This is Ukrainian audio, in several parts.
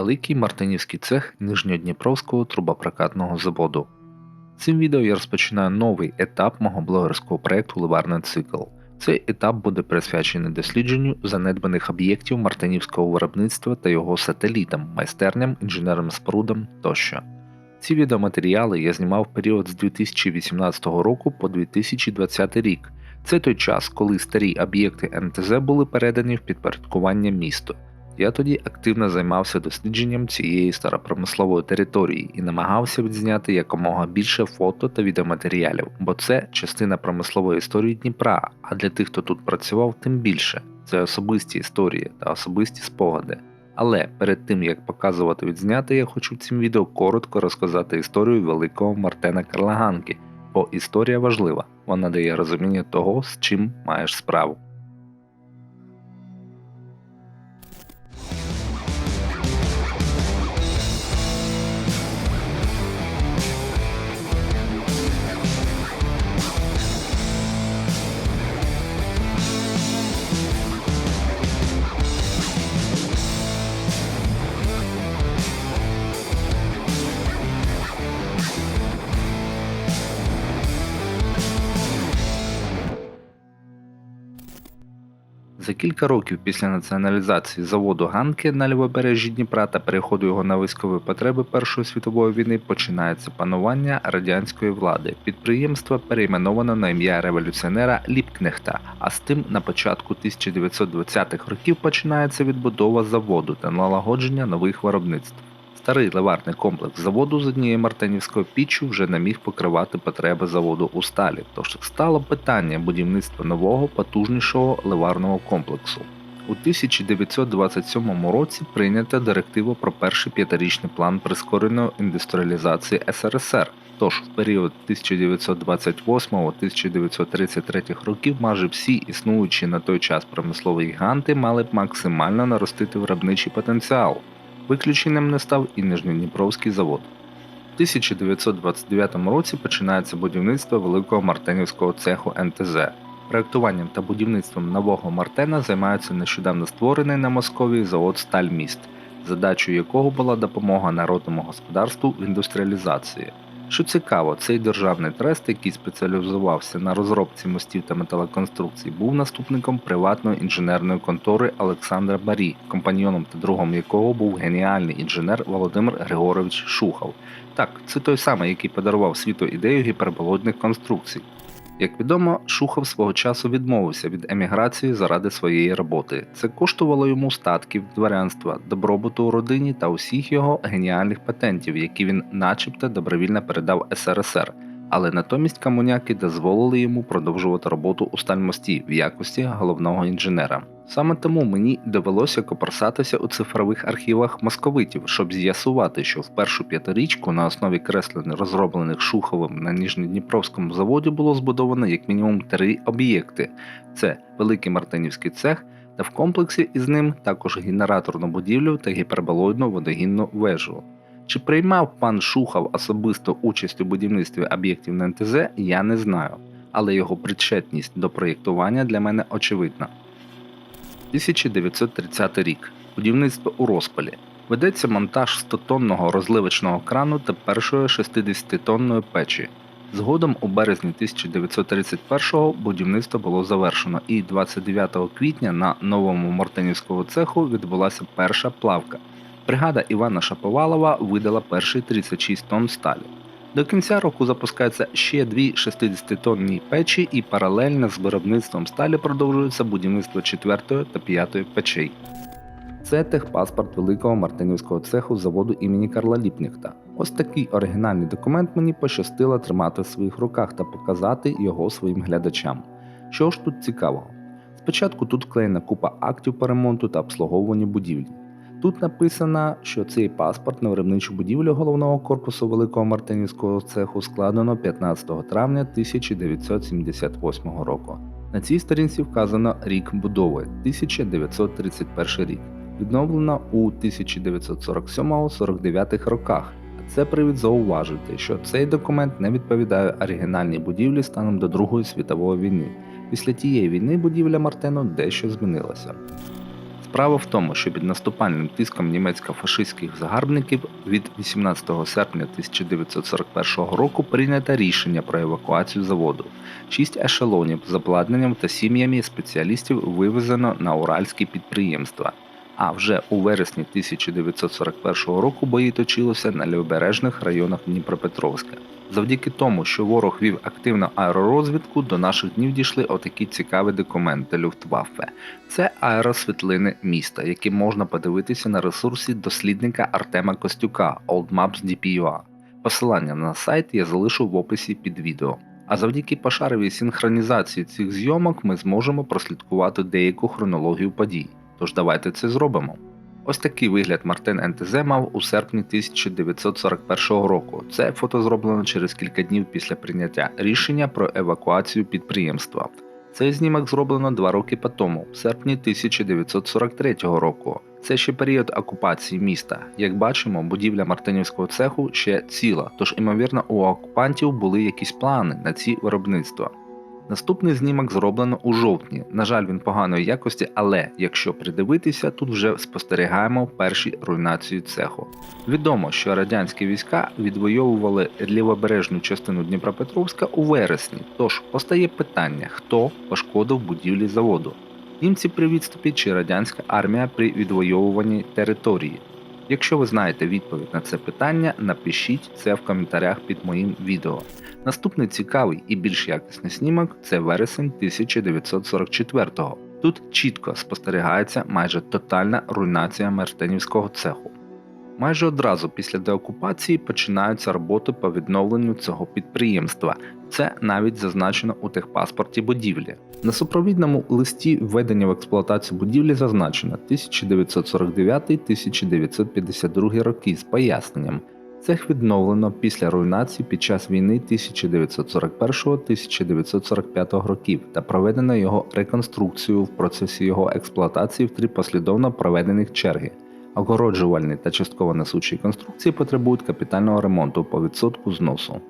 Великий Мартинівський цех Нижньодніпровського трубопрокатного заводу. Цим відео я розпочинаю новий етап мого блогерського проєкту Ливарний цикл. Цей етап буде присвячений дослідженню занедбаних об'єктів мартинівського виробництва та його сателітам, майстерням, інженерним спорудам тощо. Ці відеоматеріали я знімав в період з 2018 року по 2020 рік. Це той час, коли старі об'єкти НТЗ були передані в підпорядкування місту. Я тоді активно займався дослідженням цієї старопромислової території і намагався відзняти якомога більше фото та відеоматеріалів, бо це частина промислової історії Дніпра, а для тих, хто тут працював, тим більше це особисті історії та особисті спогади. Але перед тим як показувати відзняти, я хочу в цим відео коротко розказати історію великого Мартена Карлаганки, бо історія важлива, вона дає розуміння того, з чим маєш справу. За кілька років після націоналізації заводу Ганки на лівобережжі Дніпра та переходу його на військові потреби Першої світової війни починається панування радянської влади. Підприємство перейменовано на ім'я революціонера Ліпкнехта, а з тим на початку 1920-х років починається відбудова заводу та налагодження нових виробництв. Старий ливарний комплекс заводу з однією мартинівською піччю вже не міг покривати потреби заводу у сталі, тож стало питання будівництва нового потужнішого ливарного комплексу. У 1927 році прийнята директива про перший п'ятирічний план прискореної індустріалізації СРСР. Тож в період 1928-1933 років майже всі існуючі на той час промислові гіганти мали б максимально наростити виробничий потенціал. Виключенням не став і Нижньодніпровський завод. У 1929 році починається будівництво великого мартенівського цеху НТЗ. Проектуванням та будівництвом нового Мартена займається нещодавно створений на Московії завод Стальміст, задачою якого була допомога народному господарству в індустріалізації. Що цікаво, цей державний трест, який спеціалізувався на розробці мостів та металоконструкцій, був наступником приватної інженерної контори Олександра Барі, компаньйоном та другом якого був геніальний інженер Володимир Григорович Шухов. Так, це той самий, який подарував світу ідею гіперболодних конструкцій. Як відомо, Шухов свого часу відмовився від еміграції заради своєї роботи. Це коштувало йому статків, дворянства, добробуту у родині та усіх його геніальних патентів, які він, начебто, добровільно передав СРСР. Але натомість комуняки дозволили йому продовжувати роботу у стальмості в якості головного інженера. Саме тому мені довелося копросатися у цифрових архівах московитів, щоб з'ясувати, що в першу п'ятирічку на основі креслень, розроблених Шуховим на Ніжньодніпровському заводі, було збудовано як мінімум три об'єкти: це Великий Мартинівський цех, та в комплексі із ним також генераторну будівлю та гіперболоїдну водогінну вежу. Чи приймав пан Шухов особисто участь у будівництві об'єктів на НТЗ, я не знаю, але його причетність до проєктування для мене очевидна. 1930 рік. Будівництво у розпалі. Ведеться монтаж 100-тонного розливочного крану та першої 60-тонної печі. Згодом у березні 1931-го будівництво було завершено, і 29 квітня на новому Мартинівському цеху відбулася перша плавка. Бригада Івана Шаповалова видала перші 36 тонн сталі. До кінця року запускаються ще дві 60-тонні печі, і паралельно з виробництвом сталі продовжується будівництво 4 та 5 печей. Це техпаспорт великого мартинівського цеху заводу імені Карла Ліпніхта. Ось такий оригінальний документ мені пощастило тримати в своїх руках та показати його своїм глядачам. Що ж тут цікавого? Спочатку тут вклеєна купа актів по ремонту та обслуговуванню будівлі. Тут написано, що цей паспорт на виробничу будівлю головного корпусу Великого Мартинівського цеху складено 15 травня 1978 року. На цій сторінці вказано рік будови 1931 рік, відновлено у 1947-49 роках. А це привід зауважити, що цей документ не відповідає оригінальній будівлі станом до Другої світової війни. Після тієї війни будівля Мартену дещо змінилася. Справа в тому, що під наступальним тиском німецько-фашистських загарбників від 18 серпня 1941 року прийнято рішення про евакуацію заводу. Шість ешелонів з обладнанням та сім'ями спеціалістів вивезено на уральські підприємства. А вже у вересні 1941 року бої точилися на лівобережних районах Дніпропетровська. Завдяки тому, що ворог вів активну аеророзвідку, до наших днів дійшли отакі цікаві документи Люфтваффе. Це аеросвітлини міста, які можна подивитися на ресурсі дослідника Артема Костюка Old Maps DPUA. Посилання на сайт я залишу в описі під відео. А завдяки пошаровій синхронізації цих зйомок ми зможемо прослідкувати деяку хронологію подій. Тож давайте це зробимо. Ось такий вигляд Мартин НТЗ мав у серпні 1941 року. Це фото зроблено через кілька днів після прийняття рішення про евакуацію підприємства. Цей знімок зроблено два роки по тому, в серпні 1943 року. Це ще період окупації міста. Як бачимо, будівля Мартинівського цеху ще ціла, тож, ймовірно, у окупантів були якісь плани на ці виробництва. Наступний знімок зроблено у жовтні. На жаль, він поганої якості, але якщо придивитися, тут вже спостерігаємо перші руйнації цеху. Відомо, що радянські війська відвоювали лівобережну частину Дніпропетровська у вересні. Тож постає питання, хто пошкодив будівлі заводу. Німці при відступі чи радянська армія при відвоюванні території. Якщо ви знаєте відповідь на це питання, напишіть це в коментарях під моїм відео. Наступний цікавий і більш якісний снімок це вересень 1944-го. Тут чітко спостерігається майже тотальна руйнація Мартинівського цеху. Майже одразу після деокупації починаються роботи по відновленню цього підприємства. Це навіть зазначено у техпаспорті будівлі. На супровідному листі введення в експлуатацію будівлі зазначено 1949-1952 роки з поясненням. Цех відновлено після руйнації під час війни 1941-1945 років та проведено його реконструкцію в процесі його експлуатації в три послідовно проведених черги. Огороджувальні та частково несучі конструкції потребують капітального ремонту по відсотку зносу.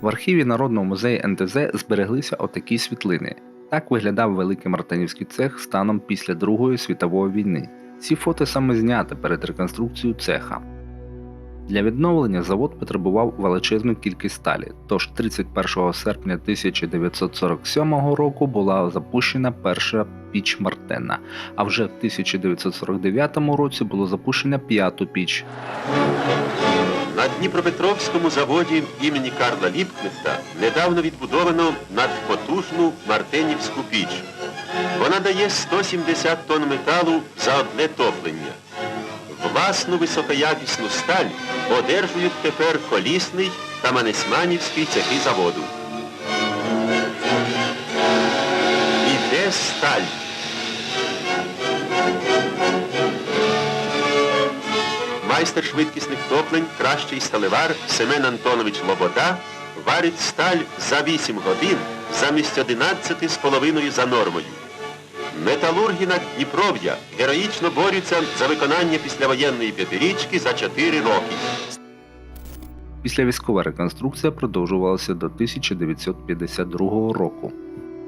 В архіві Народного музею НТЗ збереглися отакі світлини. Так виглядав великий Мартинівський цех станом після Другої світової війни. Ці фото саме зняти перед реконструкцією цеха. Для відновлення завод потребував величезну кількість сталі, тож 31 серпня 1947 року була запущена перша піч Мартена, а вже в 1949 році було запущена п'яту піч. На Дніпропетровському заводі імені Карла Ліпкнехта недавно відбудовано надпотужну Мартинівську піч. Вона дає 170 тонн металу за одне топлення. Власну високоякісну сталь одержують тепер колісний та манесманівський цехи заводу. Іде сталь. Майстер швидкісних топлень, кращий сталевар Семен Антонович Лобода варить сталь за 8 годин замість 11 з половиною за нормою. Металурги на Дніпров'я героїчно борються за виконання післявоєнної п'ятирічки за 4 роки. Після військова реконструкція продовжувалася до 1952 року.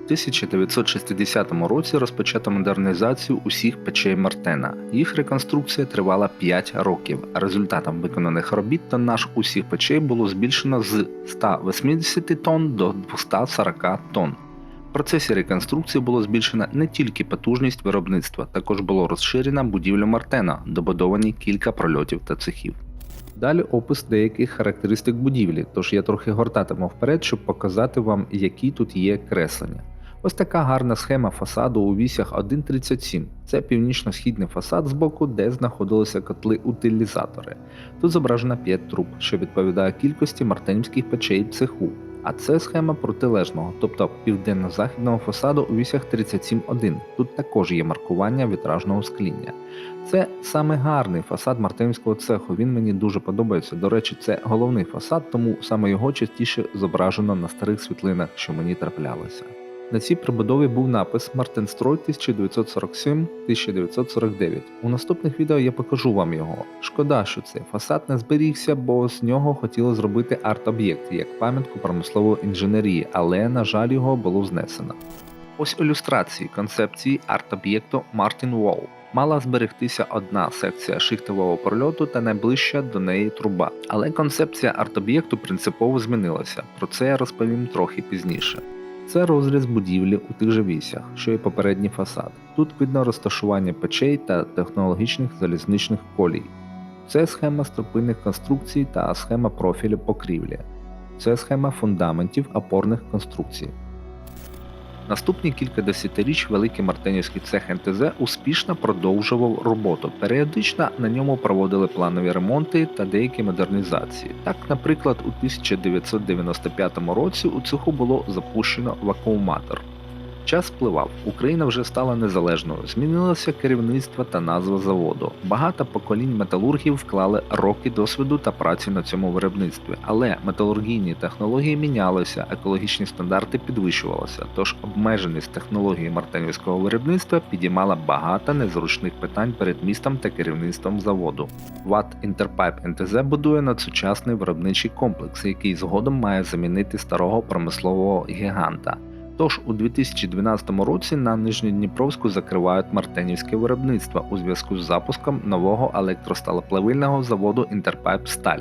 У 1960 році розпочато модернізацію усіх печей Мартена. Їх реконструкція тривала 5 років, результатом виконаних робіт тоннаж усіх печей було збільшено з 180 тонн до 240 тонн. В процесі реконструкції було збільшено не тільки потужність виробництва, також було розширена будівля Мартена, добудовані кілька прольотів та цехів. Далі опис деяких характеристик будівлі, тож я трохи гортатиму вперед, щоб показати вам, які тут є креслення. Ось така гарна схема фасаду у вісях 1.37. Це північно-східний фасад з боку, де знаходилися котли-утилізатори. Тут зображено 5 труб, що відповідає кількості мартинівських печей цеху. А це схема протилежного, тобто південно-західного фасаду у вісях 37.1. Тут також є маркування вітражного скління. Це саме гарний фасад Мартинівського цеху. Він мені дуже подобається. До речі, це головний фасад, тому саме його частіше зображено на старих світлинах, що мені траплялося. На цій прибудові був напис Мартинстрой 1947-1949. У наступних відео я покажу вам його. Шкода, що цей фасад не зберігся, бо з нього хотіли зробити арт-об'єкт як пам'ятку промислової інженерії, але, на жаль, його було знесено. Ось ілюстрації концепції арт-об'єкту Мартін Wall. Мала зберегтися одна секція шихтового прольоту та найближча до неї труба. Але концепція арт-об'єкту принципово змінилася. Про це я розповім трохи пізніше. Це розріз будівлі у тих же вісях, що й попередній фасад. Тут видно розташування печей та технологічних залізничних колій. Це схема стропильних конструкцій та схема профілю покрівлі. Це схема фундаментів опорних конструкцій. Наступні кілька десятиріч великий мартинівський цех НТЗ успішно продовжував роботу. Періодично на ньому проводили планові ремонти та деякі модернізації. Так, наприклад, у 1995 році у цеху було запущено вакууматор. Час спливав, Україна вже стала незалежною, змінилося керівництво та назва заводу. Багато поколінь металургів вклали роки досвіду та праці на цьому виробництві, але металургійні технології мінялися, екологічні стандарти підвищувалися. Тож обмеженість технології мартинівського виробництва підіймала багато незручних питань перед містом та керівництвом заводу. ВАТ Інтерпайп НТЗ будує надсучасний виробничий комплекс, який згодом має замінити старого промислового гіганта. Тож у 2012 році на Нижньодніпровську закривають мартенівське виробництво у зв'язку з запуском нового електросталоплавильного заводу Інтерпайп Сталь.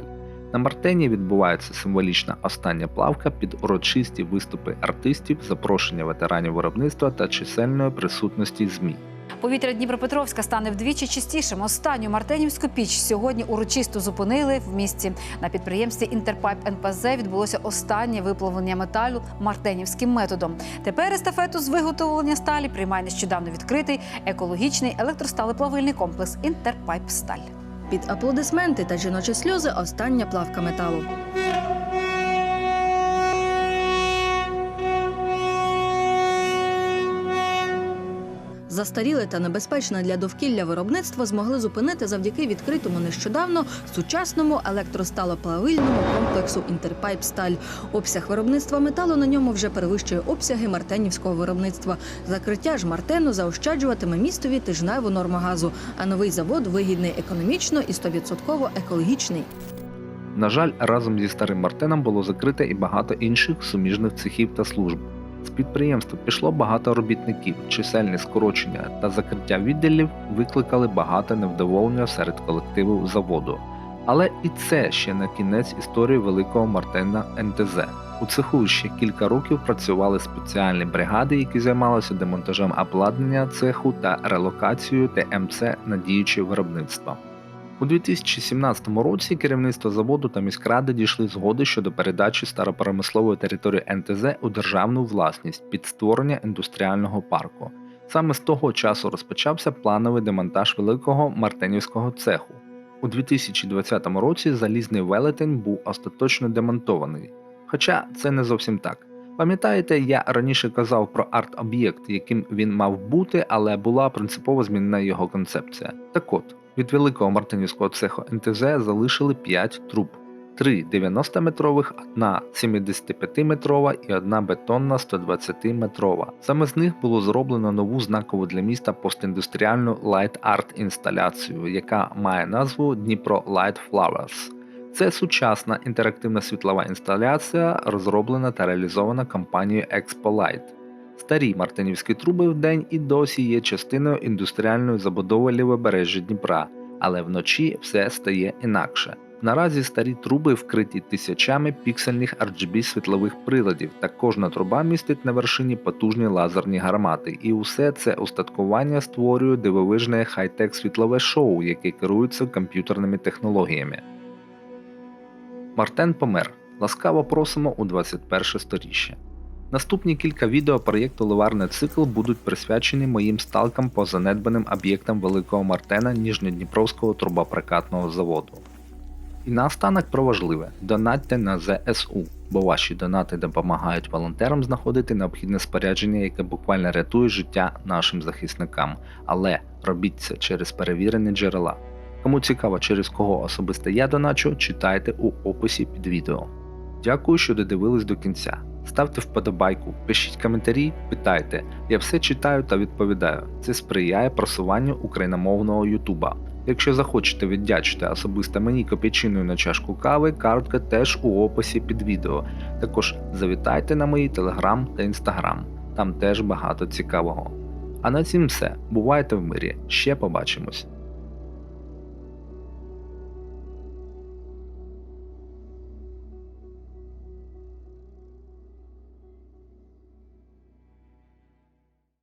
На Мартені відбувається символічна остання плавка під урочисті виступи артистів, запрошення ветеранів виробництва та чисельної присутності ЗМІ. Повітря Дніпропетровська стане вдвічі чистішим. Останню Мартинівську піч сьогодні урочисто зупинили в місті. На підприємстві Інтерпайп НПЗ відбулося останнє виплавлення металу мартинівським методом. Тепер естафету з виготовлення сталі приймає нещодавно відкритий екологічний електросталеплавильний комплекс Інтерпайп Сталь. Під аплодисменти та жіночі сльози остання плавка металу. Застаріле та небезпечне для довкілля виробництво змогли зупинити завдяки відкритому нещодавно сучасному електросталоплавильному комплексу Інтерпайп Сталь. Обсяг виробництва металу на ньому вже перевищує обсяги мартенівського виробництва. Закриття ж Мартену заощаджуватиме містові тижневу норму газу, а новий завод вигідний економічно і 100% екологічний. На жаль, разом зі старим Мартеном було закрите і багато інших суміжних цехів та служб. Підприємства пішло багато робітників, чисельне скорочення та закриття відділів викликали багато невдоволення серед колективів заводу. Але і це ще не кінець історії великого Мартена НТЗ. У цеху ще кілька років працювали спеціальні бригади, які займалися демонтажем обладнання цеху та релокацією ТМЦ на діюче виробництво. У 2017 році керівництво заводу та міськради дійшли згоди щодо передачі старопромислової території НТЗ у державну власність під створення індустріального парку. Саме з того часу розпочався плановий демонтаж великого мартинівського цеху. У 2020 році залізний велетень був остаточно демонтований. Хоча це не зовсім так. Пам'ятаєте, я раніше казав про арт-об'єкт, яким він мав бути, але була принципово змінена його концепція. Так от, від великого мартинівського цеху НТЗ залишили 5 труб: 3 90-метрових, одна 75-метрова і одна бетонна 120-метрова. Саме з них було зроблено нову знакову для міста постіндустріальну Light Art інсталяцію, яка має назву Дніпро Light Flowers. Це сучасна інтерактивна світлова інсталяція, розроблена та реалізована компанією Expolite. Старі мартинівські труби вдень і досі є частиною індустріальної забудови лівобережжя Дніпра, але вночі все стає інакше. Наразі старі труби вкриті тисячами піксельних RGB світлових приладів, та кожна труба містить на вершині потужні лазерні гармати, і усе це устаткування створює дивовижне хай-тек світлове шоу, яке керується комп'ютерними технологіями. Мартен помер. Ласкаво просимо у 21 сторіччя. Наступні кілька відео проєкту Ливарний цикл будуть присвячені моїм сталкам по занедбаним об'єктам Великого Мартена Ніжньодніпровського трубопрокатного заводу. І наостанок про важливе: донатьте на ЗСУ, бо ваші донати допомагають волонтерам знаходити необхідне спорядження, яке буквально рятує життя нашим захисникам. Але робіть це через перевірені джерела. Кому цікаво, через кого особисто я доначу, читайте у описі під відео. Дякую, що додивились до кінця. Ставте вподобайку, пишіть коментарі, питайте. Я все читаю та відповідаю. Це сприяє просуванню україномовного Ютуба. Якщо захочете віддячити особисто мені копійчиною на чашку кави, картка теж у описі під відео. Також завітайте на мої телеграм та інстаграм, там теж багато цікавого. А на цім все. Бувайте в мирі. Ще побачимось.